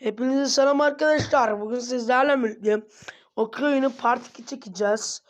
Hepinize selam arkadaşlar. Bugün sizlerle birlikte oyunu part 2 çekeceğiz.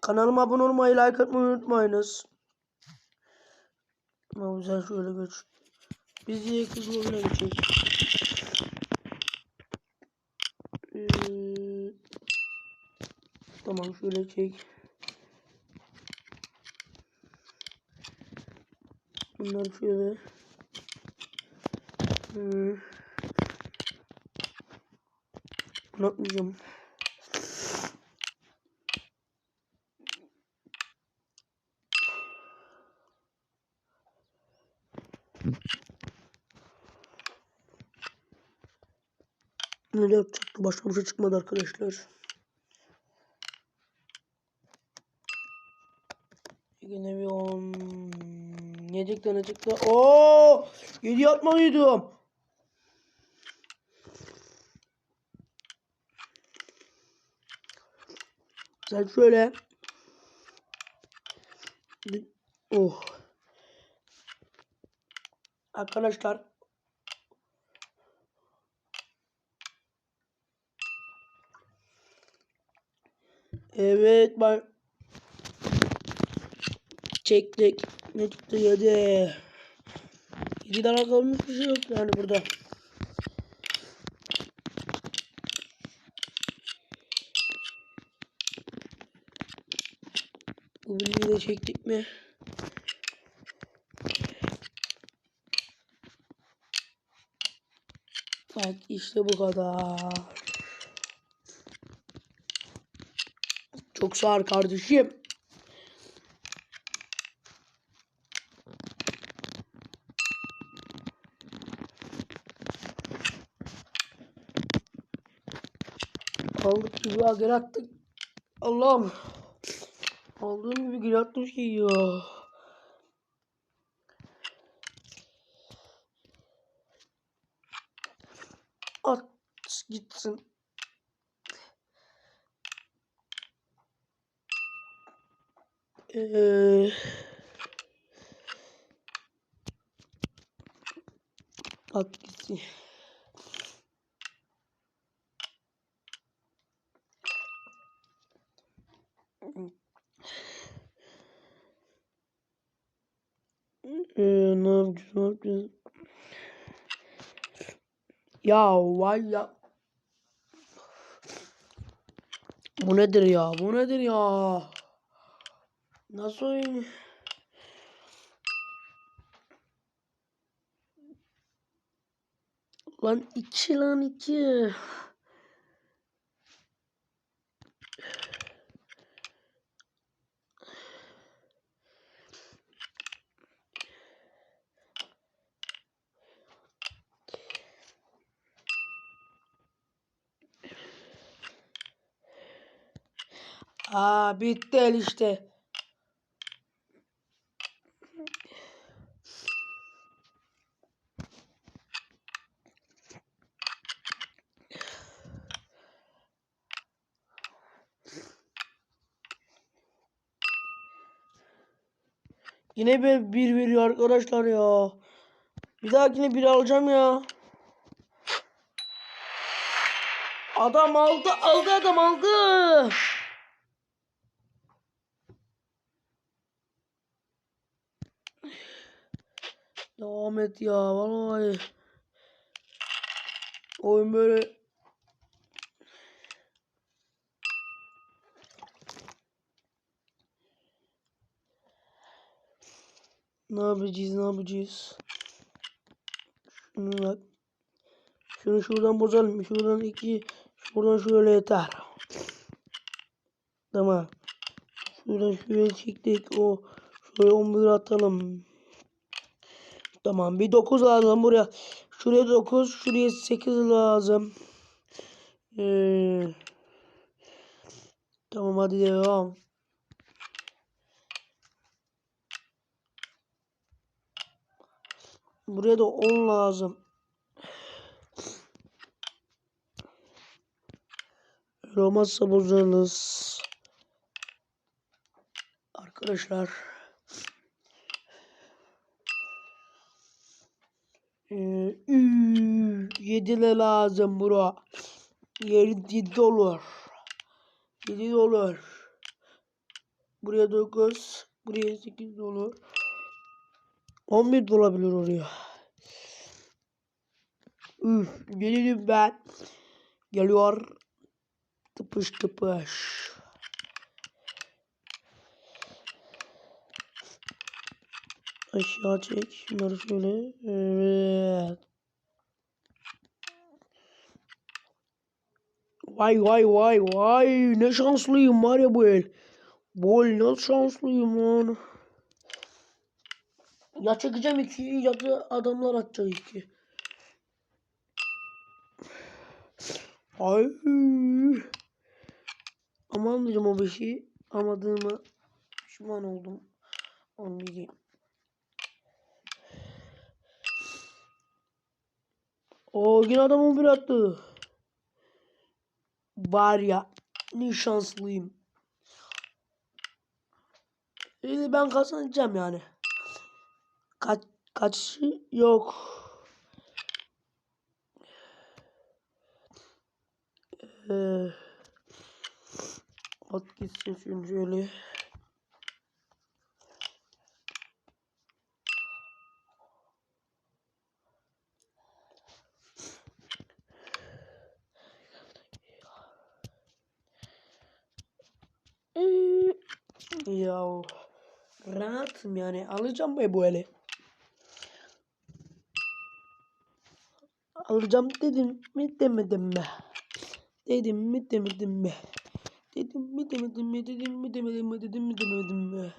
Kanalıma abone olmayı, like atmayı unutmayınız. Ama güzel şöyle geç. Biz diye kız oyuna geçelim. Ee, tamam şöyle çek. Bunları şöyle. Hmm. Unutmayacağım. Neler çıktı? Başka bir şey çıkmadı arkadaşlar. Yine bir 10 7 tane çıktı. Oo! 7 atmalıydım. Sen şöyle. Oh. Arkadaşlar. Evet ben çektik. Ne çıktı yedi. Yedi tane kalmış bir şey yok yani burada. Bu bilgiyi de çektik mi? Bak işte bu kadar. Çok sağır kardeşim. Aldık gibi geri attık. Allah'ım. Aldığım gibi geri attım şey ya. At gitsin. Ee, at gitsin. Ee, ne ne yapacağız? Ya vay ya. Bu nedir ya? Bu nedir ya? Nasıl oyun? Lan iki lan iki. Aa bitti el işte. Yine bir, bir veriyor arkadaşlar ya. Bir dahakine bir alacağım ya. Adam aldı aldı adam aldı. Devam et ya vallahi. Oyun böyle Ne yapacağız ne yapacağız? Şunu bak. Şunu şuradan bozalım. Şuradan iki. Şuradan şöyle yeter. Tamam. Şuradan şöyle çektik. O şöyle 11 atalım. Tamam. Bir 9 lazım buraya. Şuraya 9. Şuraya 8 lazım. Ee, tamam hadi devam. Buraya da 10 lazım. Olmazsa bozarız. Arkadaşlar. Ee, ü- 7 de lazım bro. 7 olur. 7 olur. Buraya 9. Buraya 8 olur. 11 de olabilir oraya. Üf, gelirim ben. Geliyor. Tıpış tıpış. Aşağı çek. Şunları şöyle. Evet. Vay vay vay vay. Ne şanslıyım var ya bu el. Bu el ne şanslıyım lan. Ya çekeceğim iki ya da adamlar atacak iki. Ay. Aman diyeceğim o beşi. Amadığıma pişman oldum. Onu diyeyim. O yine adam 11 attı. Var ya ne şanslıyım. İyi ben kazanacağım yani. Kaç kaçışı yok. Ee, at gitsin şunu şöyle. Ya rahatım yani alacağım ben bu eli. Alacağım dedim mi demedim mi? Dedim mi demedim mi? Dedim mi demedim mi? Dedim mi demedim mi? Dedim mi demedim mi?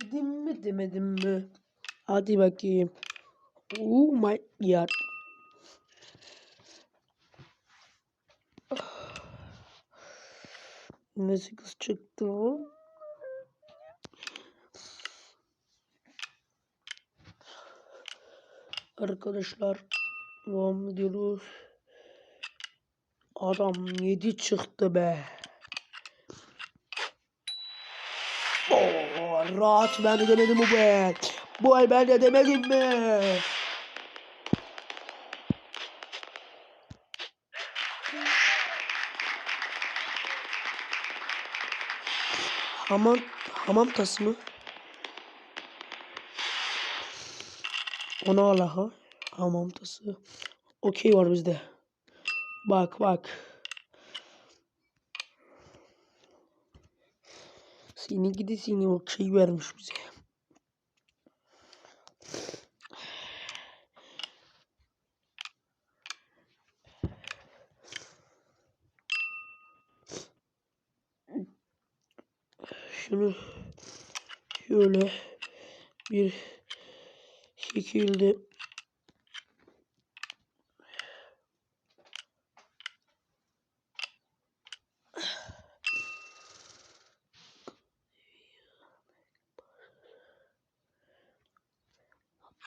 Dedim mi demedim mi? Hadi bakayım. Oh my god. Kız çıktı? Arkadaşlar devam ediyoruz. Adam 7 çıktı be. Oo, rahat ben demedim bu be. Bu ay ben de demedim mi? Hamam hamam tası mı? Ona Allah'a hamam tası. Okey var bizde. Bak bak. Seni gidi seni okey vermiş bize. Şunu şöyle bir şekilde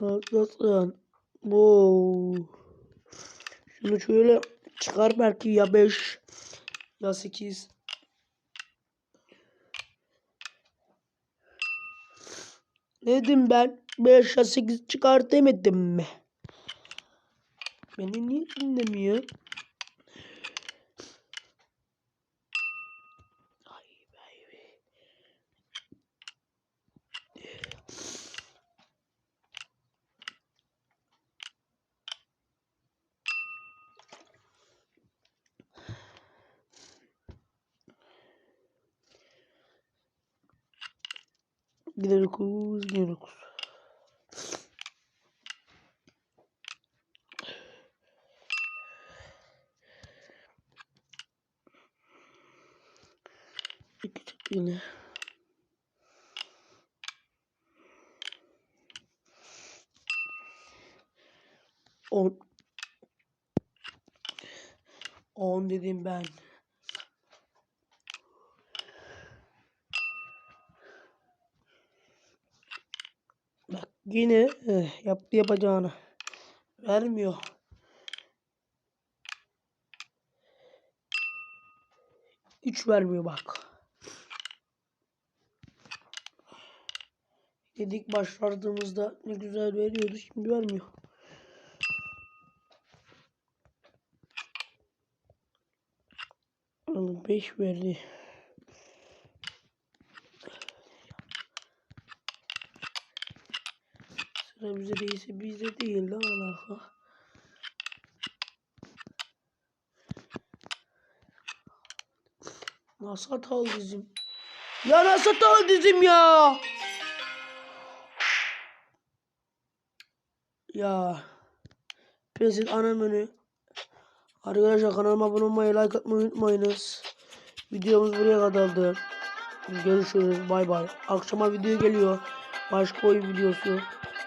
Nasıl? Wow. Şunu şöyle çıkar belki ya 5 ya 8. Dedim ben 5 ya 8 çıkar demedim mi? Beni niye dinlemiyor? Gidiyoruz, gidiyoruz. İki çık yine. On. On dedim ben. Bak yine eh, yaptı yapacağını. Vermiyor. 3 vermiyor bak. Dedik başladığımızda ne güzel veriyordu şimdi vermiyor. 5 verdi. Sıra bize değilse bizde değil lan alaka. Nasıl hatalı dizim? Ya nasıl hatalı dizim ya? Ya. Prenses ana menü. Arkadaşlar kanalıma abone olmayı, like atmayı unutmayınız. Videomuz buraya kadardı. Görüşürüz. Bay bay. Akşama video geliyor. Başka oyun videosu.